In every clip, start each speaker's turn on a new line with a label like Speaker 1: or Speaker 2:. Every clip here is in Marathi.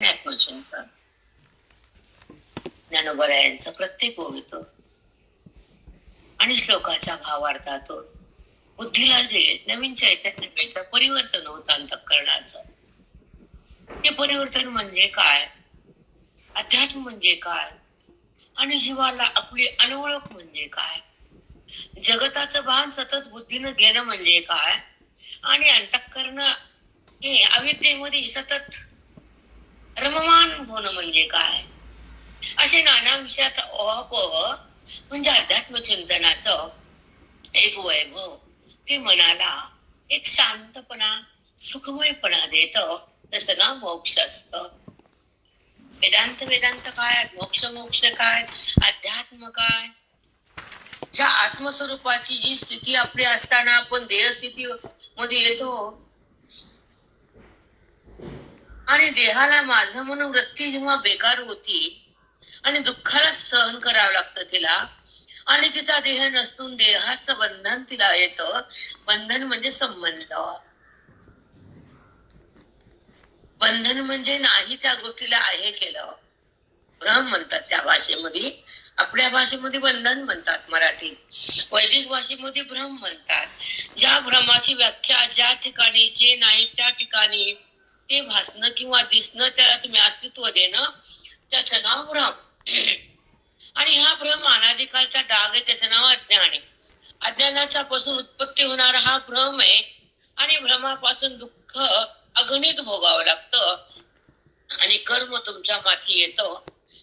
Speaker 1: आत्मचिंतन ज्ञानोबरा प्रत्येक होतो आणि श्लोकाच्या भावार्थातून बुद्धीला जे नवीन चैतन्य मिळतं परिवर्तन होत अंतकरणाचं ते परिवर्तन म्हणजे काय? अध्यात्म म्हणजे काय? आणि जीवाला आपली अनवळख म्हणजे काय? जगताचं भान सतत बुद्धीनं घेणं म्हणजे काय? आणि अंतःकरण हे अविद्येमध्ये सतत रममान होणं म्हणजे काय? असे नाना विषयाचा ओहापोह म्हणजे अध्यात्म चिंतनाचं एक वैभव. ते मनाला एक शांतपणा सुखमयपणा देत. तसं ना मोक्ष असत. वेदांत वेदांत काय? मोक्ष मोक्ष काय? अध्यात्म काय? ज्या आत्मस्वरूपाची जी स्थिती आपली असताना आपण देह स्थिती मध्ये येतो आणि देहाला माझं म्हणून वृत्ती जेव्हा बेकार होती आणि दुःखाला सहन करावं लागतं तिला आणि तिचा देह नसतून देहाचं बंधन तिला येतं. बंधन म्हणजे संबंध. बंधन म्हणजे नाही त्या गोष्टीला आहे केलं. भ्रम म्हणतात त्या भाषेमध्ये. आपल्या भाषेमध्ये बंधन म्हणतात मराठी. वैदिक भाषेमध्ये भ्रम म्हणतात. ज्या भ्रमाची व्याख्या ज्या ठिकाणी जे नाही त्या ठिकाणी ते भासणं किंवा दिसणं त्याला तुम्ही अस्तित्व देणं त्याचं नाव भ्रम. आणि हा भ्रम अनाधिकालचा डाग आहे त्याचं नाव अज्ञान आहे. अज्ञानाच्या पासून उत्पत्ती होणारा हा भ्रम आहे आणि भ्रमापासून दुःख अगणित भोगावं लागतं. आणि कर्म तुमच्या माथी येतं.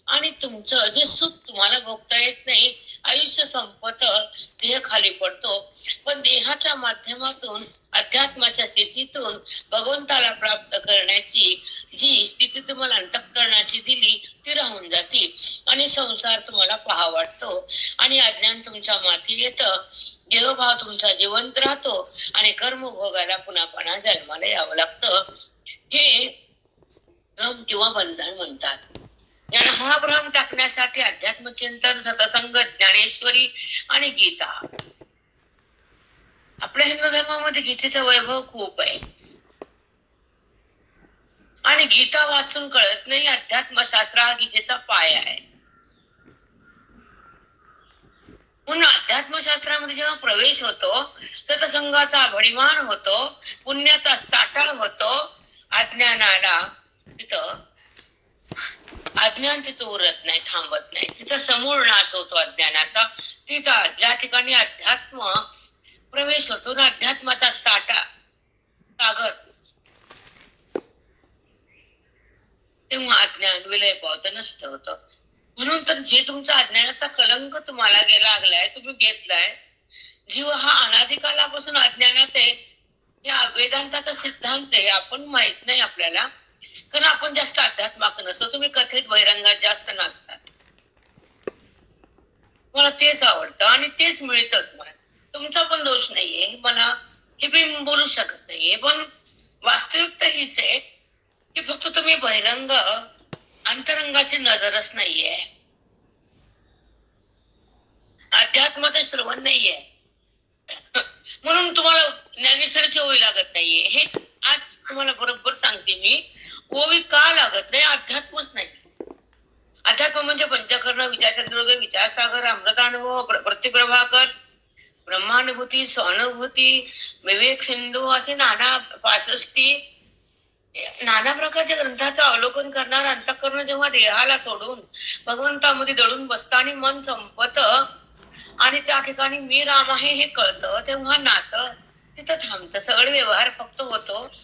Speaker 1: आणि तुमचं जे सुख तुम्हाला भोगता येत नाही आयुष्य संपत देह खाली पडतो. पण देहाच्या माध्यमातून अध्यात्माच्या स्थितीतून भगवंताला प्राप्त करण्याची जी स्थिती तुम्हाला अंतकरणाची दिली ती राहून जाते. आणि संसार तुम्हाला पहा वाटतो. आणि अज्ञान तुमच्या माथी येत. देहभाव तुमचा जिवंत राहतो. आणि कर्म भोगायला पुन्हा पुन्हा जन्माला यावं लागतं. हे भ्रम किंवा बंधन म्हणतात. आणि हा भ्रम टाकण्यासाठी अध्यात्म चिंतन सतसंग ज्ञानेश्वरी आणि गीता आपल्या हिंदू धर्मामध्ये गीतेचं वैभव खूप आहे. आणि गीता वाचून कळत नाही अध्यात्मशास्त्र हा गीतेचा पाय आहे. म्हणून अध्यात्मशास्त्रामध्ये जेव्हा प्रवेश होतो सतसंगाचा भडिमान होतो पुण्याचा साठा होतो अज्ञानाला तिथं अज्ञान तिथं उरत नाही थांबत नाही. तिथं समूळ नाश होतो अज्ञानाचा. तिथं ज्या ठिकाणी अध्यात्म प्रवेश होतो ना अध्यात्माचा साठा सागर. तेव्हा अज्ञान विलय पावत नसत होत. म्हणून तर जे तुमचा अज्ञानाचा कलंक तुम्हाला लागलाय तुम्ही घेतलाय जीव हा अनाधिकालापासून अज्ञानात आहे. या वेदांताचा सिद्धांत आहे आपण माहीत नाही आपल्याला. कारण आपण जास्त अध्यात्माक नसतो तुम्ही कथेत बहिरंगात जास्त नसतात मला तेच आवडतं आणि तेच मिळतं मला तुमचा पण दोष नाहीये मला हे मी बोलू शकत नाहीये. पण वास्तविकता हीच आहे की फक्त तुम्ही बहिरंग अंतरंगाची नजरच नाहीये. अध्यात्माचा श्रवण नाहीये. म्हणून तुम्हाला ज्ञानेश्वराची ओवी लागत नाहीये. हे आज तुम्हाला बरोबर सांगते मी. ओवी का लागत नाही? अध्यात्मच नाही. अध्यात्म म्हणजे पंचकर्ण विचारचंद्र विचारसागर अमृतानुभव प्र- प्रतिप्रभाकर ब्रह्मानुभूती स्वानुभूती विवेक सिंधू असे नाना पासष्टी नाना प्रकारच्या ग्रंथाचं अवलोकन करणार अंतकरण जेव्हा देहाला सोडून भगवंतामध्ये दळून बसतं आणि मन संपत आणि त्या ठिकाणी मी राम आहे हे कळतं तेव्हा नातं तिथं थांबतं. सगळे व्यवहार फक्त होतो.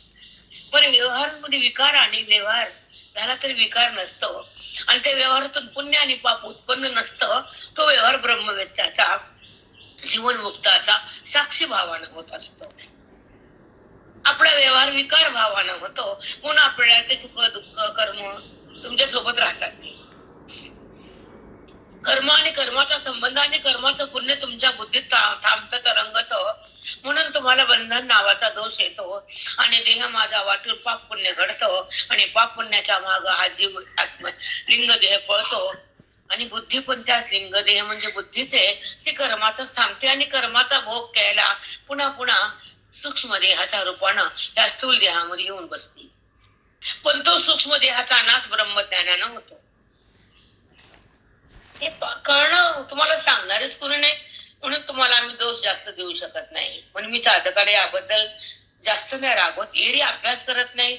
Speaker 1: पण व्यवहारांमध्ये विकार आणि व्यवहार झाला तरी विकार नसतो. आणि त्या व्यवहारातून पुण्य आणि पाप उत्पन्न नसतं. तो व्यवहार ब्रह्मवेत्याचा. जीवनमुक्ताचा साक्षी भावानं होत असतो. आपला व्यवहार विकार भावानं होतो. म्हणून आपल्याला ते सुख दुःख कर्म तुमच्यासोबत राहतात. कर्म आणि कर्माचा संबंध आणि कर्माचं पुण्य तुमच्या बुद्धीत थांबत तरंगत. म्हणून तुम्हाला बंधन नावाचा दोष येतो. आणि देह माझा वाटून पाप पुण्य घडतो. आणि पाप पुण्याच्या माग हा जीव आत्म लिंग देह पळतो. आणि बुद्धी पण त्याच लिंगदेह म्हणजे बुद्धीच आहे ती कर्मातच थांबते आणि कर्माचा भोग घ्यायला पुन्हा पुन्हा सूक्ष्म देहाच्या रूपानं त्या स्थूल देहामध्ये येऊन बसते. पण तो सूक्ष्म देहाचा नाश ब्रह्मज्ञानानं होतो. हे कळणं तुम्हाला सांगणारच कोणी नाही. म्हणून तुम्हाला आम्ही दोष जास्त देऊ शकत नाही. पण मी साधकाला याबद्दल जास्त नाही रागवत. एरी अभ्यास करत नाही.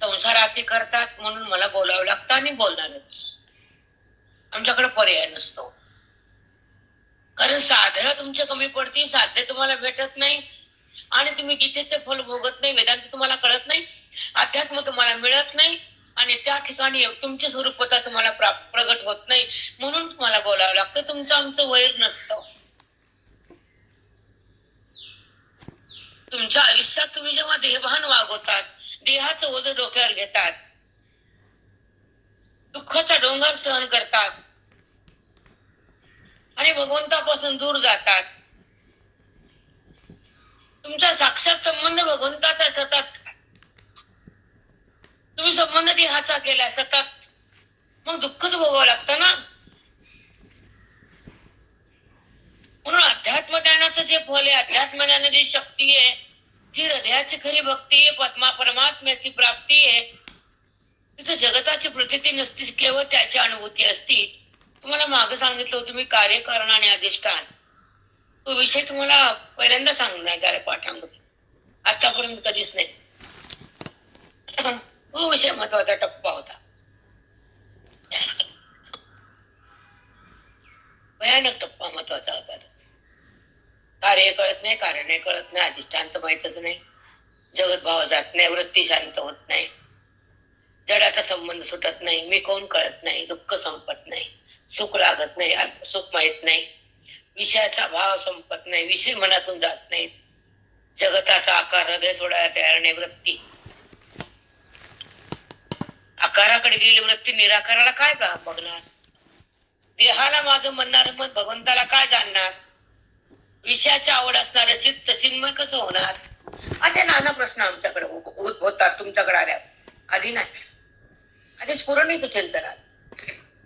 Speaker 1: संसाराती करतात म्हणून मला बोलावं लागतं आणि बोलणारच. आमच्याकडे पर्याय नसतो. कारण साधना तुमच्या कमी पडती साध्य तुम्हाला भेटत नाही आणि तुम्ही गीतेचे फल भोगत नाही वेदांत तुम्हाला कळत नाही अध्यात्म तुम्हाला मिळत नाही आणि त्या ठिकाणी तुमची स्वरूपता तुम्हाला प्रगट होत नाही म्हणून तुम्हाला बोलावं लागतं. तुमचं आमचं वैर नसतं. तुमच्या आयुष्यात तुम्ही जेव्हा देहभान वागवतात देहाचं ओझ डोक्यावर घेतात दुःखाचा डोंगर सहन करतात आणि भगवंतापासून दूर जातात. तुमचा साक्षात संबंध भगवंताचा सतत. तुम्ही संबंध देहाचा केला सतत. मग दुःखच भोगावं लागतं ना? म्हणून अध्यात्म ज्ञानाचं जे फल आहे अध्यात्म ज्ञान जी शक्ती आहे जी हृदयाची खरी भक्ती आहे पद्मा परमात्म्याची प्राप्ती आहे तिथं जगताची प्रतीती नसती केवळ त्याची अनुभूती असती. तुम्हाला मागे सांगितलं होतं मी कार्यकारण आणि अधिष्ठान. तो विषय तुम्हाला पहिल्यांदा सांगणार आला पाठामध्ये. आतापर्यंत कधीच नाही. तो विषय महत्त्वाचा टप्पा होता. भयानक टप्पा महत्त्वाचा होता. कार्य कळत नाही कारण कळत नाही अधिष्ठान तर माहितच नाही. जगत भाव जात नाही वृत्ती शांत होत नाही. जडाचा संबंध सुटत नाही मी कोण कळत नाही दुःख संपत नाही. सुख लागत नाही सुख माहीत नाही. विषयाचा भाव संपत नाही विषय मनातून जात नाही. जगताचा आकार हृदय सोडायला तयार नाही वृत्ती. आकाराकडे गेली वृत्ती निराकाराला काय बघणार? देहाला माझं म्हणणार मन भगवंताला काय जाणणार? विषयाची आवड असणार चित्त चिन्मय कसं होणार? असे नाना प्रश्न आमच्याकडे उद्भवतात तुमच्याकडे आल्या. आधी नाही. आधी स्फुरण चिंतनात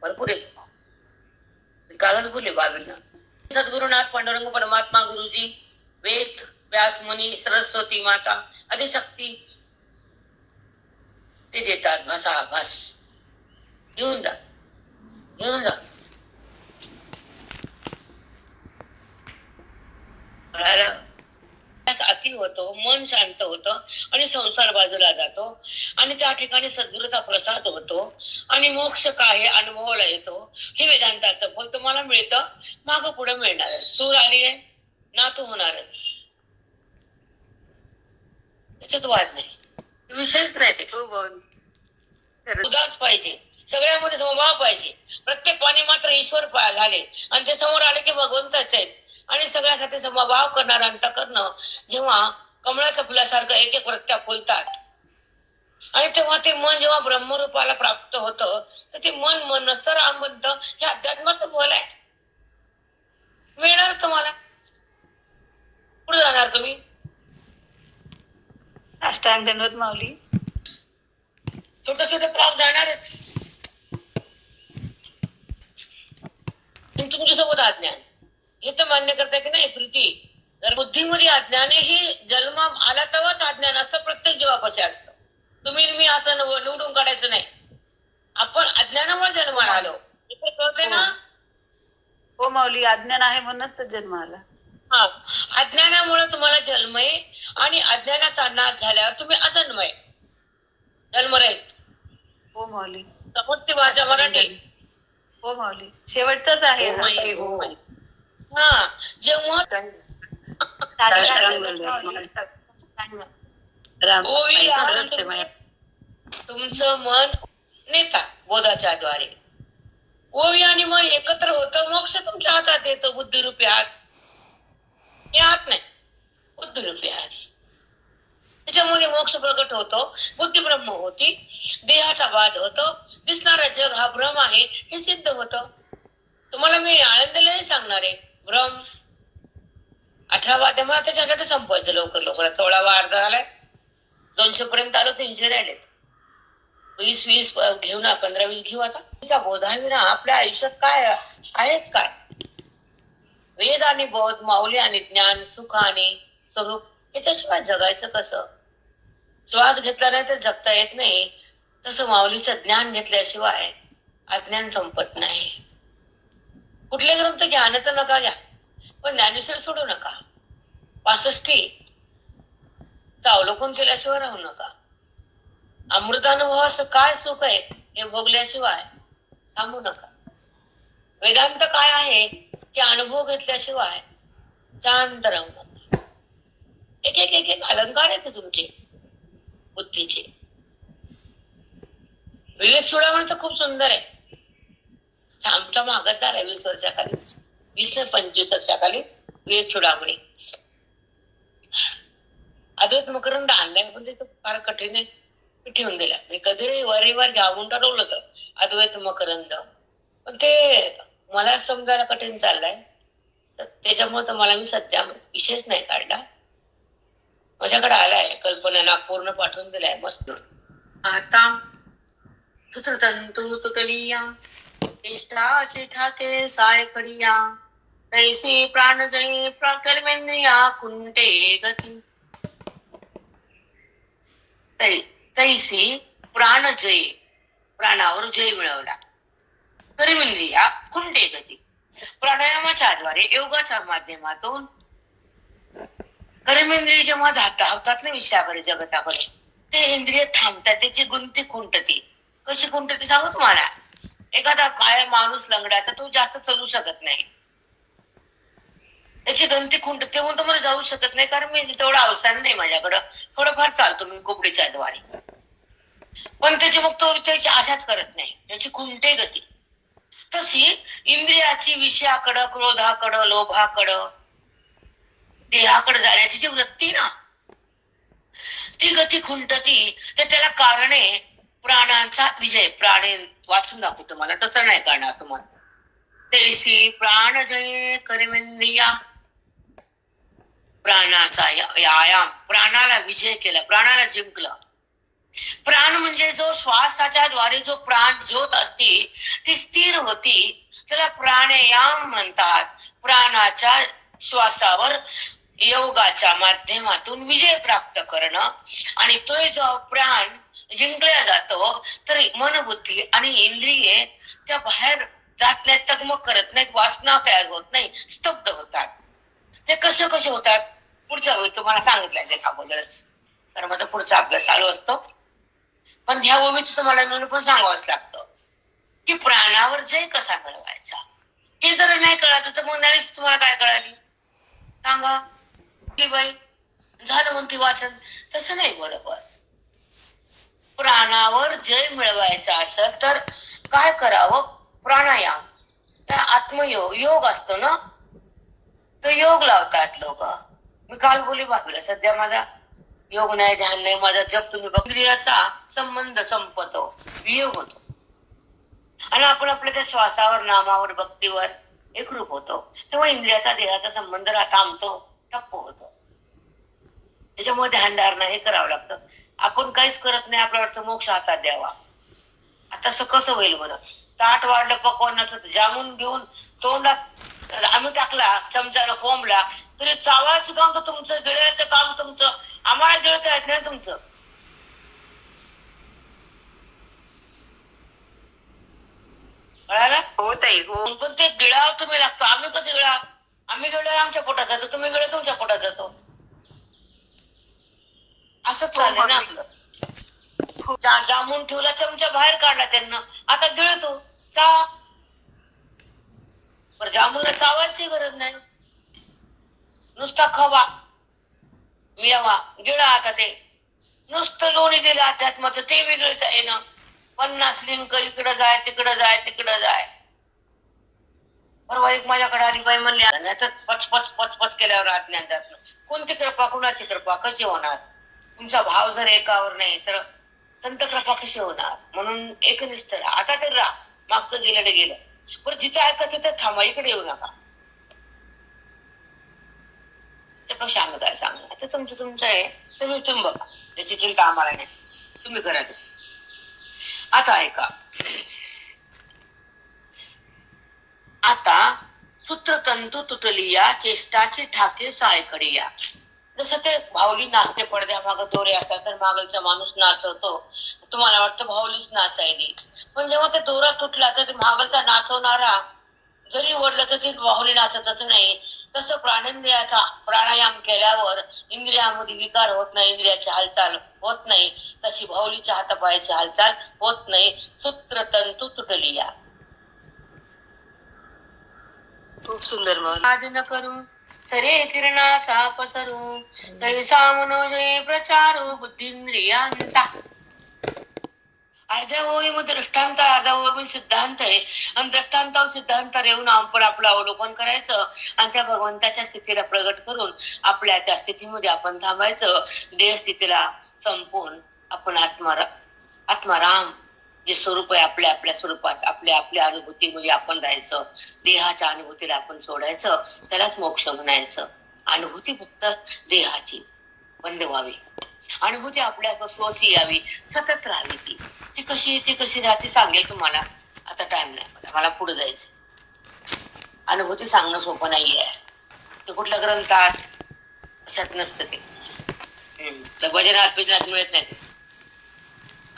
Speaker 1: भरपूर येतो. कालच बोलले बाबींना. सद्गुरुनाथ पांडुरंग परमात्मा गुरुजी वेद व्यास मुनी सरस्वती माता आदिशक्ती ते देतात. भाषा भास घेऊन जा. घेऊन जा. कळालं? त्यास अति होतो मन शांत होतं आणि संसार बाजूला जातो. आणि त्या ठिकाणी सद्गुरूचा प्रसाद होतो आणि मोक्ष काय अनुभवाला येतो. हे वेदांताचं फल तुम्हाला मिळतं. माग पुढे मिळणार सूर आली आहे ना तो होणारच. त्याच्यात वाद नाही. विषयच नाही. उदास पाहिजे. सगळ्यामध्ये समभाव पाहिजे. प्रत्येक पाणी मात्र ईश्वर झाले आणि ते समोर आले की भगवंतच आहेत. आणि सगळ्यासाठी समभाव करणार अंतकरण जेव्हा कमळाच्या फुलासारखं एक एक प्रत्या फुलतात. आणि तेव्हा ते मन जेव्हा ब्रह्मरूपाला प्राप्त होतं तर ते मन मन नसतं राम बनतं. हे अध्यात्माचं फल आहे. मिळणार तुम्हाला? पुढे जाणार तुम्ही?
Speaker 2: अष्टांग दंडवत माऊली.
Speaker 1: छोटे छोटे प्राप्त जाणारच तुमच्यासोबत अज्ञान हे तर मान्य करताय की नाही प्रीती? जर बुद्धीमध्ये अज्ञान आहे, हे जन्म आला तेव्हाच अज्ञान असतं प्रत्येक जीवापाचे असतं. तुम्ही मी असं नव- निवडून काढायचं नाही. आपण अज्ञानामुळे जन्माला आलो. इथे कळते ना?
Speaker 2: हो माऊली अज्ञान आहे म्हणूनच तर जन्म आला.
Speaker 1: हा. अज्ञानामुळे तुम्हाला जन्म आहे आणि अज्ञानाचा नाश झाल्यावर तुम्ही अजन्मय जन्मरहित
Speaker 2: हो माऊली.
Speaker 1: समजते माझ्या मराठी
Speaker 2: हो माऊली. शेवटचाच आहे
Speaker 1: हो, जेव्हा तुमचं मन नेता बोधाच्या द्वारे ओवी आणि मन एकत्र होतं मोक्ष तुमच्या हातात येतो बुद्धिरूपी हात हे हात नाही बुद्धिरूपी हात त्याच्यामध्ये मोक्ष प्रकट होतो बुद्धी ब्रह्म होती देहाचा बाध होतो दिसणारा जग हा भ्रम आहे हे सिद्ध होतं. तुम्हाला मी आनंदालाही सांगणार आहे. भ्रम अठरा वाद्य मला त्याच्यासाठी संपवायचं लवकर लवकर. सोळावा अर्धा झालाय. दोनशे पर्यंत आलो तीनशे राहिलेत. वीस वीस घेऊ ना पंधरा वीस घेऊ आता. तिचा बोधाविना आपल्या आयुष्यात काय आहेच काय? वेद आणि बोध माऊली आणि ज्ञान सुख आणि स्वरूप याच्याशिवाय जगायचं कसं? श्वास घेतला नाही तर जगता येत नाही. तसं माऊलीचं ज्ञान घेतल्याशिवाय अज्ञान संपत नाही. कुठले ग्रंथ घ्या नाही तर नका घ्या. पण ज्ञानेश्वर सोडू नका. पासष्टी. अवलोकन केल्याशिवाय राहू नका. अमृतानुभवाचं काय सुख आहे हे भोगल्याशिवाय थांबू नका. वेदांत काय आहे की अनुभव घेतल्याशिवाय शांत राहू नका. एक एक एक एक अलंकार आहेत तुमचे बुद्धीचे. विवेक चुडामण तर खूप सुंदर आहे. आमच्या मागच झाला वीस वर्षाखाली वीस नाही पंचवीस वर्षाखाली विवेक चुडामणी अद्वैत मकरंद आणलाय पण ते तर फार कठीण आहे ठेवून दिला कधी रविवार घ्यावून ठरवलं होतं अद्वैत मकरंद पण ते मला समजायला कठीण चाललंय तर त्याच्यामुळे तर मला मी सध्या विशेष नाही काढला माझ्याकडे आलाय कल्पना नागपूरनं पाठवून दिलाय मस्त आता सूत्रतंतू तुटलिया इष्टाचे ठाके साय कडिया तैसी प्राणजयी कर्मेंद्रिया कुंटे गती। तै तैसी प्राणजयी प्राणावर जय मिळवला। कर्मेंद्रिया कुंटे गती। प्राणायामाच्या द्वारे योगाच्या माध्यमातून। कर्मेंद्रिय जेव्हा धावतात ना विषयाकडे जगताकडे ते इंद्रिय थांबतात त्याची गुंती खुंटते। कशी खुंटते सांगू तुम्हाला? एखादा काय माणूस लंगडा तर तो जास्त चालू शकत नाही. त्याची गंती खुंटते म्हणून तर मला जाऊ शकत नाही कारण मी तेवढं अवसान नाही माझ्याकडं. थोडंफार चालतो मी कोबडीच्या द्वारे पण त्याची मग तो त्याची आशाच करत नाही. त्याची खुंटे गती. तशी इंद्रियाची विषयाकडं क्रोधाकडं लोभाकडं देहाकडे जाण्याची जी वृत्ती ना ती गती खुंटती तर त्याला कारणे प्राणांचा विजय प्राणे वाचून दाखवतो मला तसं नाही करणार तुम्हाला. तेसी प्राण जय कर्मेंद्रिया प्राणाचा व्यायाम. प्राणाला विजय केला. प्राणाला जिंकलं. प्राण म्हणजे जो श्वासाच्या द्वारे जो प्राण ज्योत असती ती स्थिर होती. त्याला प्राणायाम म्हणतात. प्राणाच्या श्वासावर योगाच्या माध्यमातून विजय प्राप्त करणं. आणि तो जो प्राण जिंकल्या जातो तर मनबुद्धी आणि इंद्रिये त्या बाहेर जात नाहीत तगमग करत नाहीत वासना तयार होत नाही स्तब्ध होतात. ते कसे कसे होतात? पुढच्या वेळी तुम्हाला सांगितलंय ते अगोदरच. तर माझा पुढचा अभ्यास चालू असतो. पण ह्या ओवीच तुम्हाला म्हणून पण सांगावंच लागतं की प्राणावर जय कसा मिळवायचा हे जर नाही कळत तर मग नाहीच तुम्हाला काय कळाली? सांगा. की बाई झालं म्हणते वाचन. तसं नाही बरोबर. प्राणावर जय मिळवायचा असेल तर काय करावं? प्राणायाम. त्या आत्मयोग योग असतो ना? तो योग लावतात लोक. मी काल बोली भागलं सध्या माझा योग नाही ध्यान नाही माझा जप तुम्ही इंद्रियाचा संबंध संपतो वियोग होतो. आणि आपण आपल्या त्या श्वासावर नामावर भक्तीवर एकरूप होतो. तेव्हा इंद्रियाचा देहाचा संबंध थांबतो ठप्प होतो. त्याच्यामुळे ध्यानधारणा हे करावं लागतं. आपण काहीच करत नाही आपल्या वाटतं मोक्ष हातात द्यावा. आता असं कसं होईल बरं? ताट वाढलं पकवानाचं जामून घेऊन तोंडात आम्ही टाकला चमच्यानं कोंबला तरी चावायचं काम तर तुमचं गिळायचं काम तुमचं. आम्हाला गिळता येत नाही तुमचं.
Speaker 2: हो ताई हो.
Speaker 1: पण ते गिळाव तुम्ही लागतो. आम्ही कसं गिळा आम्ही गिळल्यावर आमच्या पोटात जातो तुम्ही गिळा तुमच्या पोटात जातो. असंच चाललंय ना आपलं. जा- जामून ठेवला चमचा बाहेर काढला त्यांना. आता गिळतो चा. पण जामूनला चावायची गरज नाही. नुसता खवा. मिळवा. गिळा आता ते. नुसतं लोणी दिलं अध्यात्माचं ते वेगळं येणं पन्नास लिंक इकडं जाय तिकडं जाय तिकडं जाय. परवा एक माझ्याकडे आली बाई म्हणली पचपच पचपच केल्यावर अज्ञान जात कोणती कृपा? कुणाची कृपा? कशी होणार? तुमचा भाव जर एकावर नाही तर संत कृपा कशी होणार? म्हणून एकनिष्ठ राहा. आता तर राहा. मागचं गेलं ते गेलं. बरं जिथे ऐकत तिथे थांबा. इकडे येऊ नका. त्यापेक्षा आम्ही काय सांगणार? ते तुमचं तुमचं आहे. तुम्ही तुम्ही बघा. त्याची चिंता आम्हाला नाही. तुम्ही करा ते. आता ऐका. आता सूत्रतंतू तुटलिया चेष्टाची ठाके सायकडिया. जसं ते भावली नाचते पडद्या मागं दोरे असतात तर मागलचा माणूस नाचवतो. तुम्हाला वाटतं भावलीच नाचायली. पण जेव्हा ते दोरा तुटला तर ते मागलचा नाचवणारा जरी ओढलं तर ती बाहुली नाचतच नाही. तसं प्राणेंद्रियाचा प्राणायाम केल्यावर इंद्रियामध्ये विकार होत नाही इंद्रियाची हालचाल होत नाही. तशी बाहुलीच्या हातापायाची हालचाल होत नाही. सूत्र तंतू तुटली या.
Speaker 2: खूप सुंदर
Speaker 1: करू. सरे किरणाचा पसरू. तैसा मनोजय प्रचारू बुद्धिंद्रियांचा. अर्ध्या ओळीमध्ये दृष्टांत अर्ध्या ओळीमध्ये सिद्धांत आहे. आणि दृष्टांतावर सिद्धांत येऊन आपण आपलं अवलोकन करायचं आणि त्या भगवंताच्या स्थितीला प्रगट करून आपल्या त्या स्थितीमध्ये आपण थांबायचं. देह स्थितीला संपवून आपण आत्मारा आत्माराम जे स्वरूप आहे आपल्या आपल्या स्वरूपात आपल्या आपल्या अनुभूतीमध्ये आपण राहायचं देहाच्या अनुभूतीला आपण सोडायचं त्यालाच मोक्ष म्हणायचं. अनुभूती फक्त देहाची. बंद व्हावी. अनुभूती आपल्या स्वची यावी. सतत राहावी ती. ती कशी येते कशी राहते सांगेल तुम्हाला. आता टाइम नाही मला. मला पुढे जायचं अनुभूती सांगणं सोपं नाहीये. ते कुठल्या ग्रंथात अशात नसतं ते. हम्म. भजनात बिजनात मिळत नाही ते.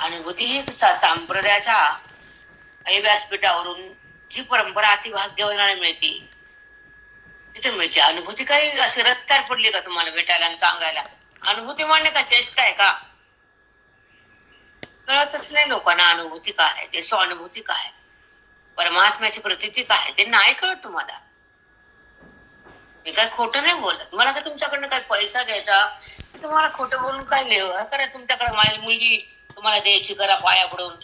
Speaker 1: अनुभूती ही संप्रदायाच्या व्यासपीठावरून जी परंपरा अति भाग्यवानाला मिळते तिथे मिळते. अनुभूती काही अशी रस्त्यावर पडली का तुम्हाला भेटायला आणि सांगायला? अनुभूती मांडणे का चेष्टा आहे का? कळतच नाही लोकांना अनुभूती काय आहे ते स्वानुभूती काय आहे परमात्म्याची प्रतिती काय आहे ते नाही कळत तुम्हाला. मी काय खोटं नाही बोलत. मला काय तुमच्याकडनं काय पैसा घ्यायचा? तुम्हाला खोटं बोलून काय लिहू करा तुमच्याकडे माझी मुलगी तुम्हाला द्यायची करा पाया पडून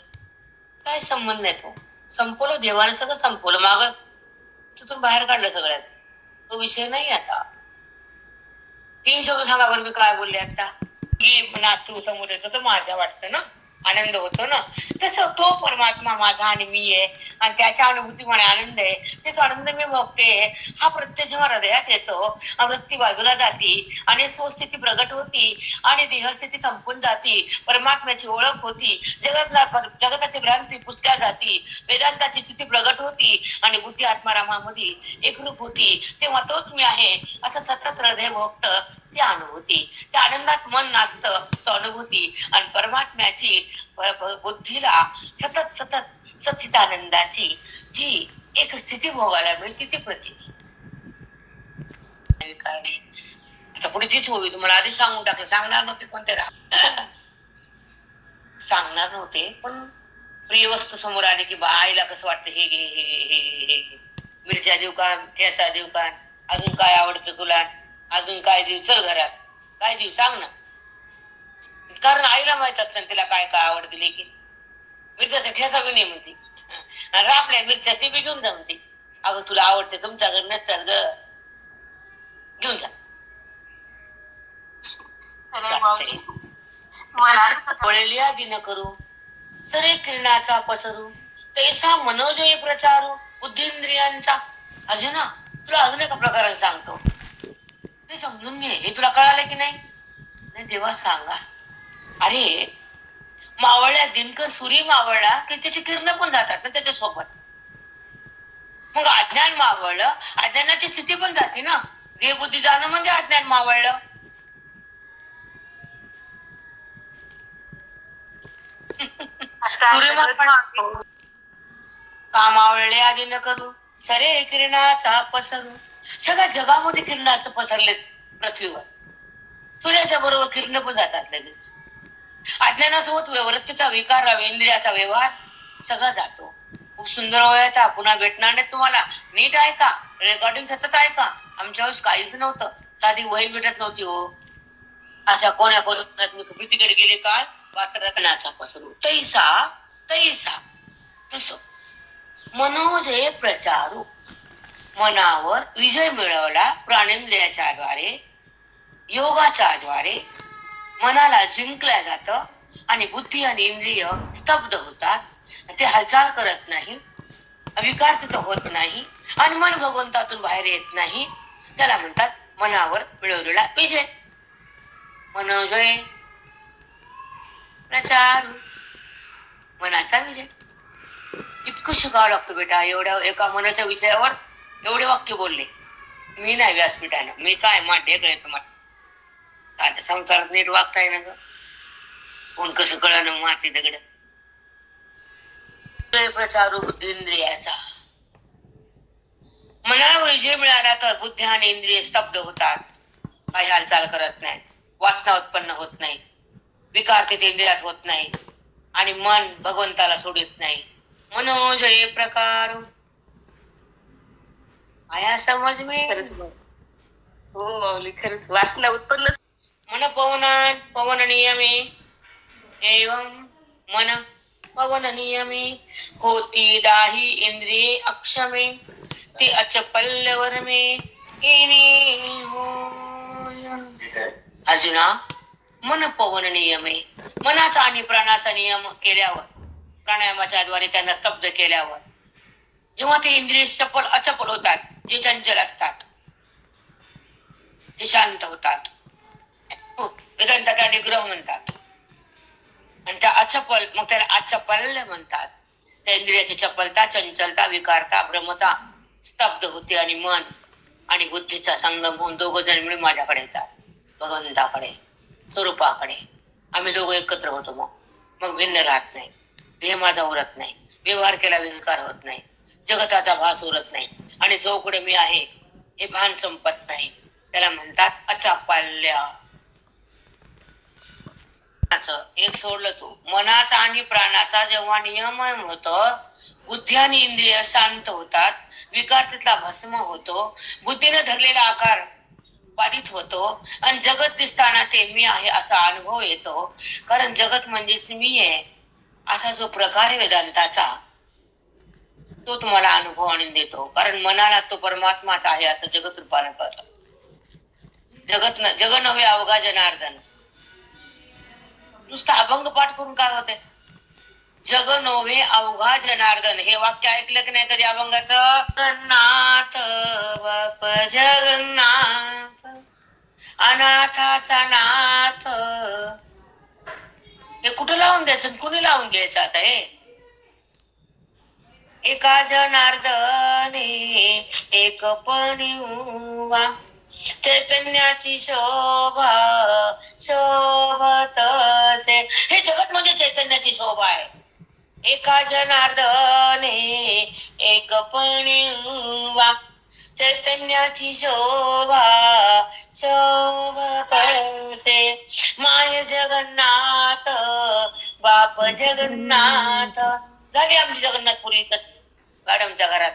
Speaker 1: काय संबंध नाही तो. संपवलं देवाने सगळं संपवलं. मागच तिथून बाहेर काढलं सगळ्यात. तो विषय नाही आता. तीन शब्द सांगा बरं मी काय बोलले आता. नातू समोर येतो तर माझ्या वाटतं ना? आनंद होतो ना. तसं तो परमात्मा माझा आणि मी आहे. आणि त्याच्या अनुभूतीमुळे आनंद आहे. तेच आनंद मी भोगते. हा प्रत्यय जेव्हा हृदयात येतो. वृत्ती बाजूला जाती आणि स्वस्थिती प्रगट होती आणि देहस्थिती संपून जाती. परमात्म्याची ओळख होती. जगतला जगताची भ्रांती पुसल्या जाती. वेदांताची स्थिती प्रगट होती आणि बुद्धी आत्मारामामध्ये एकरूप होती. तेव्हा तोच मी आहे. असं सतत हृदय भोगत. ती अनुभूती. त्या आनंदात मन नाचतं स्वानुभूती आणि परमात्म्याची बुद्धीला सतत सतत सचित आनंदाची जी एक स्थिती भोगायला मिळते ती प्रतिती. कारणे आता पुढे तीच होईल तुम्हाला आधी सांगून टाकलं. सांगणार नव्हते पण ते सांगणार नव्हते पण प्रिय वस्तू समोर आली की बा आईला कसं वाटतं हे घे हे घे हे घे हे. घे मिरच्या देऊ का? ठेसा देऊ का? अजून काय आवडतं तुला? अजून काय देऊ? चल घरात. काय देऊ? सांग ना. कारण आईला माहीत असतं ना तिला काय काय आवडते लेकी मिरच्याचा ठेसा बी नाही म्हणते. आणि आपल्या मिरच्या ती बी घेऊन जा म्हणते. अगं तुला आवडते तुमच्या घरी नसतात ग. घेऊन जा. आधी न करू. तरे किरणाचा पसरू. तैसा मनोजय प्रचारू. बुद्धींद्रियांचा. अर्जुना तुला अजून एका प्रकाराने सांगतो. ते समजून घे. हे तुला कळालं की नाही? नाही तेव्हा सांगा. अरे मावळल्या दिनकर सूर्य मावळला की त्याची किरण पण जातात ना त्याच्या सोबत मग अज्ञान मावळलं अज्ञानाची स्थिती पण जाते ना. देहबुद्धी जाणं म्हणजे अज्ञान मावळलं. कामावळले आधी न करू सरे किरणाचा पसरू सगळ्या जगामध्ये किरणाचं पसरले पृथ्वीवर. सूर्याच्या बरोबर किरण पण जातात लगेच. अज्ञानासोबत वृत्तीचा विकार इंद्रियाचा व्यवहार सगळा जातो. खूप सुंदर वयाचा पुन्हा भेटणार नाही तुम्हाला. नीट ऐका रेकॉर्डिंग सतत ऐका आमच्या वेळेस काहीच नव्हतं. साधी वही भेटत नव्हती हो. अशा कोण्या कोणात मी गेले काल. वासरणाचा पसरू तैसा तैसा. तस. मनोजय प्रचारू. मनावर विजय मिळवला प्राणिंद्रियाच्या द्वारे योगाच्या द्वारे मनाला जिंकल्या जात आणि बुद्धी आणि इंद्रिय स्तब्ध होतात. ते हालचाल करत नाही विकार तिथं होत नाही आणि मन भगवंतातून बाहेर येत नाही. त्याला म्हणतात मनावर मिळवलेला विजय. मनोजय प्रचार. मनाचा विजय. इतकं शिकावं लागतं बेटा एवढ्या एका मनाच्या विषयावर. एवढे वाक्य बोलले. मी नाही व्यासपीठानं मी काय माठ ढेकळे तुम्हाला आता संसारात नीट वागताय ना ग. कोण कसं कळलं माती दगड? प्रचारू बुद्धींद्रियाचा मनावर जे मिळाला तर बुद्धी आणि इंद्रिय स्तब्ध होतात. काही हालचाल करत नाही वासना उत्पन्न होत नाही. विकार तिथे इंद्रियात होत नाही. आणि मन भगवंताला सोडत नाही. मनोजय प्रकार आया समज में.
Speaker 2: खरंच. हो माऊली खरंच. वासना उत्पन्न.
Speaker 1: मन पवन पवन नियमे एवं मन पवन नियमे होती दाही इंद्रिये अक्षमे. ती अचपल्लवर मे. येणे होय. अर्जुना मन पवन नियमे मनाचा आणि प्राणाचा नियम केल्यावर प्राणायामाच्या द्वारे त्यांना स्तब्ध केल्यावर जेव्हा ते इंद्रिय चपल अचपल होतात जे चंचल असतात ते शांत होतात. हो, वेदांत त्या निग्रह म्हणतात. आणि त्या अचपल मग त्याला अचपल्य म्हणतात. त्या इंद्रियाची चपलता चंचलता विकारता भ्रमता स्तब्ध होते आणि मन आणि बुद्धीचा संगम होऊन दोघ जण मिळून माझ्याकडे येतात. भगवंताकडे स्वरूपाकडे. आम्ही दोघं एकत्र होतो मग. मग भिन्न राहत नाही. देह माझा उरत नाही. व्यवहार केला विकार होत नाही. जगताचा भास उरत नाही. आणि चौकडे मी आहे हे भान संपत नाही. त्याला म्हणतात अचापाल्या. एक सोडलं तू. मनाचा आणि प्राणाचा जेव्हा नियमन होत बुद्धी आणि इंद्रिय शांत होतात विकार तिथला भस्म होतो बुद्धीने धरलेला आकार बाधित होतो आणि जगत दिसताना ते मी आहे असा अनुभव येतो. कारण जगत म्हणजेच मी आहे असा जो प्रकार आहे वेदांताचा तो तुम्हाला अनुभव आणून देतो. कारण मनाला तो परमात्माचा आहे असं जगत रूपाने कळत. जगत न जग नव्हे अवघा जनार्दन. नुसतं अभंग पाठ करून काय होते जग नव्हे अवघा जनार्दन. हे वाक्य ऐकलं की नाही कधी अभंगाचं? जगन्नाथ बाप जगन्नाथ अनाथाचा नाथ. हे कुठं लावून द्यायचं कुणी लावून घ्यायचं आता हे? एका जनार्दने एक पणिवा चैतन्याची शोभा शोभत असे. हे जगत म्हणजे चैतन्याची शोभा आहे. एका जनार्दने एक पणिवा चैतन्याची शोभा शोभत असे. माय जगन्नाथ बाप जगन्नाथ. झाली आमची जगन्नाथपुरी इथंच मॅडमच्या घरात.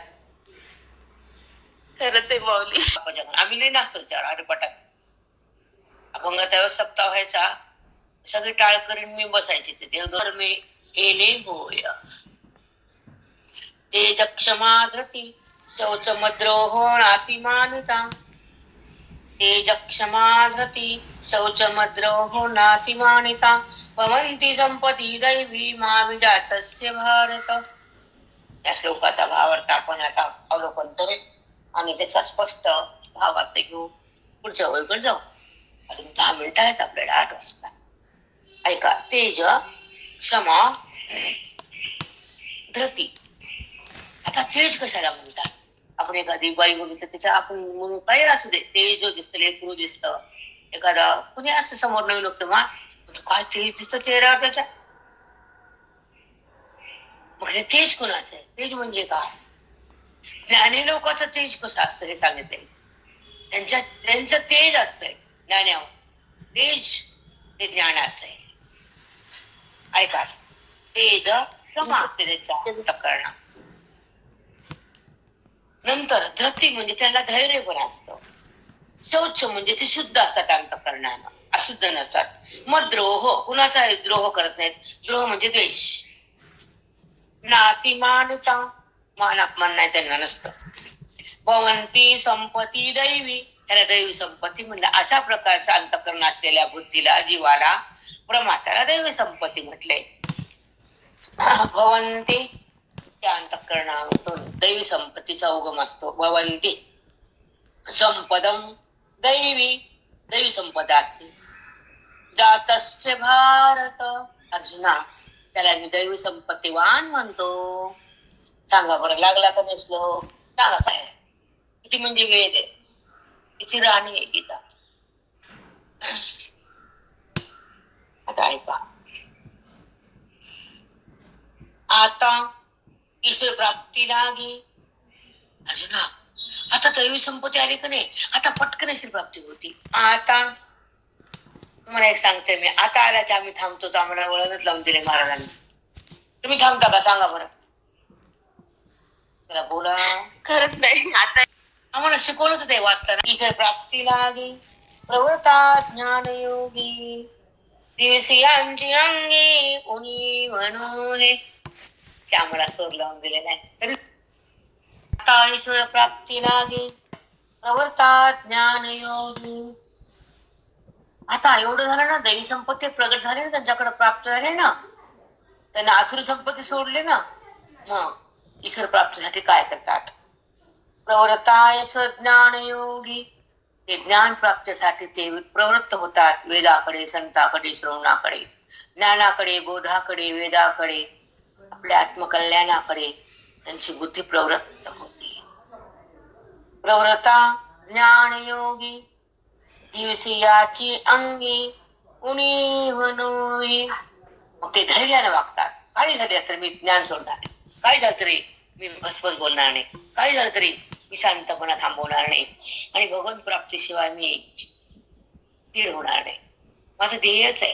Speaker 2: खरंच आहे माऊली.
Speaker 1: आम्ही लई नाचतो त्याच्यावर हरिपाठात अभंगाचा वेळेस सप्ताह व्हायचा. सगळी टाळ करीन मी बसायचे ते देवधर मी येले होय. ते क्षमा धृती शौच मद्रोहो नातिमानिता ते क्षमा धृती शौच मद्रोहो नातिमानिता भवंती संपती दैवी मा तस्य भारत। या श्लोकाचा भावार्थ आपण आता अवलोकन करू. आणि त्याचा स्पष्ट भावार्थ घेऊ. पुढच्या वळीकडे जाऊ. अजून दहा मिनिटं आहेत आपल्याला आठ वाजता. ऐका तेज क्षमा धृती. आता तेज कशाला म्हणतात? आपण एखादी बाई बघितलं त्याच्या आपण म्हणून काही असू दे. तेज दिसतं लेकरू दिसतं. एखादा कुणी असं समोर नवीन मा काय तेज दिसत चेहऱ्यावर त्याच्या म्हणजे तेज कुणाचं आहे? तेज म्हणजे काय? ज्ञानी लोकांचं तेज कसं असतं हे सांगितले त्यांच्या त्यांचं तेज असतंय ज्ञानावर. तेज ते ज्ञानाचं आहे. ऐका. तेज क्षमा करणं नंतर धृती म्हणजे त्याला धैर्य पण असतं. शौच म्हणजे ते शुद्ध असतात अंतकरणानं अशुद्ध नसतात. मग द्रोह कुणाचा द्रोह करत नाहीत? द्रोह म्हणजे द्वेष. नातिमानता मान अपमान नाही त्यांना नसतं. भवंती संपत्ती दैवी. त्याला दैवी संपत्ती म्हणलं. अशा प्रकारचा अंतकरण असलेल्या बुद्धीला जीवाला प्रमाताला दैवी संपत्ती म्हटले. भवंती. त्या अंतकरणातून दैवी संपत्तीचा उगम असतो. भवंती. संपदम. दैवी दैवी संपदा असते. जातस्य भारत. अर्जुना त्याला मी दैवी संपत्तीवान म्हणतो. सांगा बरं लागला का नसलो सांगा काय किती म्हणजे वेद आहे? तिची राणी आहे गीता? आता ऐका. आता ईश्वर प्राप्ती लागी. अर्जुना आता दैवी संपत्ती आली का नाही? आता पटकन ईश्वर प्राप्ती होती. आता? तुम्हाला एक सांगते मी. आता आला की आम्ही थांबतोच आम्हाला वळणच लावून दिले महाराजांनी. तुम्ही थांबता का सांगा बरं. त्याला बोला.
Speaker 2: खरंच नाही आता
Speaker 1: आम्हाला शिकवलंच ते वाचताना ईश्वर प्राप्ती लागी प्रवृत्ता ज्ञान योगी दिवसियांची अंगी उनी म्हणून ते आम्हाला सोड लावून दिले नाही. तरी ईश्वर प्राप्ती प्रवर्ता ज्ञान योगी आता एवढं झालं ना दैवी संपत्ती प्रगट झाली ना त्यांच्याकडे प्राप्त झाले ना त्यांना आसुरी संपत्ती सोडली ना मग ईश्वर प्राप्तीसाठी काय करतात? प्रवृत्ताय ज्ञान योगी ते ज्ञान प्राप्तीसाठी ते प्रवृत्त होतात वेदाकडे संताकडे श्रवणाकडे ज्ञानाकडे बोधाकडे वेदाकडे आपल्या आत्मकल्याणाकडे त्यांची बुद्धी प्रवृत्त होती. प्रवृत्ता ज्ञान योगी दिवशी याची अंगी उणी म्हणून मग ते धैर्याने वागतात. काही झाले तर मी ज्ञान सोडणार नाही. काही झालं तरी मी भसभस बोलणार नाही. काही झालं तरी मी शांतपणा थांबवणार नाही. आणि भगवंत प्राप्तीशिवाय मी स्थिर होणार नाही. माझं ध्येयच आहे.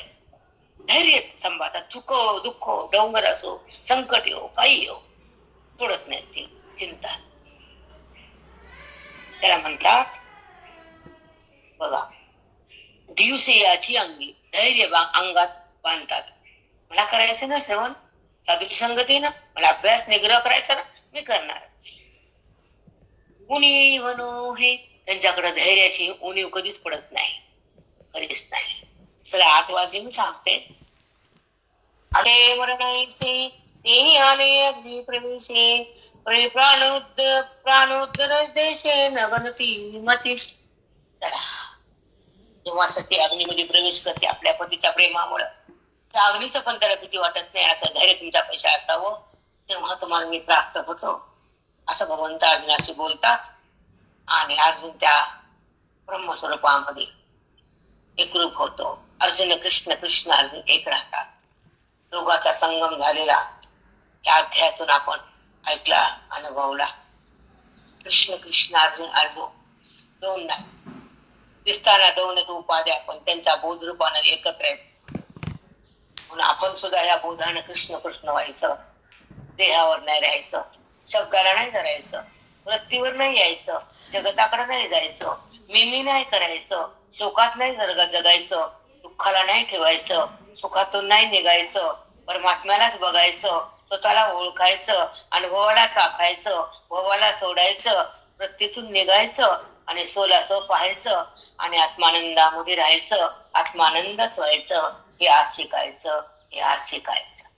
Speaker 1: धैर्य संवादात चुक दुःख डोंगर असो संकट येऊ काही येऊ सोडत नाही ती चिंता. त्याला म्हणतात बघा दिवसे याची अंगी धैर्य बा अंगात बांधतात. मला करायचं ना श्रवण? साधूची संगती ना? मला अभ्यास निग्रह करायचा ना? मी करणार. कुणी म्हणू हे. त्यांच्याकडे धैर्याची उणीव कधीच पडत नाही. कधीच नाही. चला आठ वाजले मी सांगते अरे मरणाईसे तेही आले अगदी प्रवेशे प्राणोद्ध प्राणोद्धर देशे नगनती मती। जेव्हा सती अग्नीमध्ये प्रवेश करते आपल्या पतीच्या प्रेमामुळं. त्या अग्नीचं पण त्याला भीती वाटत नाही असं धैर्य तुमच्या पैसा असावं तेव्हा तुम्हाला मी प्राप्त होतो. असं भगवंत अर्जुनाशी बोलतात. आणि अर्जुन त्या ब्रह्मस्वरूपामध्ये एकरूप होतो. अर्जुन कृष्ण कृष्ण अर्जुन एक राहतात. दोघाचा संगम झालेला या अध्यायातून आपण ऐकला अनुभवला. कृष्ण कृष्ण अर्जुन अर्जुन दोन नाही दिसताना दोन उपाध्या पण त्यांच्या बोधरूपानं एकत्र आहेत. म्हणून आपण सुद्धा या बोधानं कृष्ण कृष्ण व्हायचं. देहावर नाही राहायचं. शब्दाला नाही धरायचं. वृत्तीवर नाही यायचं. जगताकडे नाही जायचं. मी मी नाही करायचं. शोकात नाही जग जगायचं. दुःखाला नाही ठेवायचं. सुखातून नाही निघायचं. परमात्म्यालाच बघायचं. स्वतःला ओळखायचं अनुभवाला चाखायचं भवाला सोडायचं वृत्तीतून निघायचं आणि सोलासो पाहायचं आणि आत्मानंदामध्ये राहायचं आत्मानंदच व्हायचं हे आज शिकायचं हे आज शिकायचं.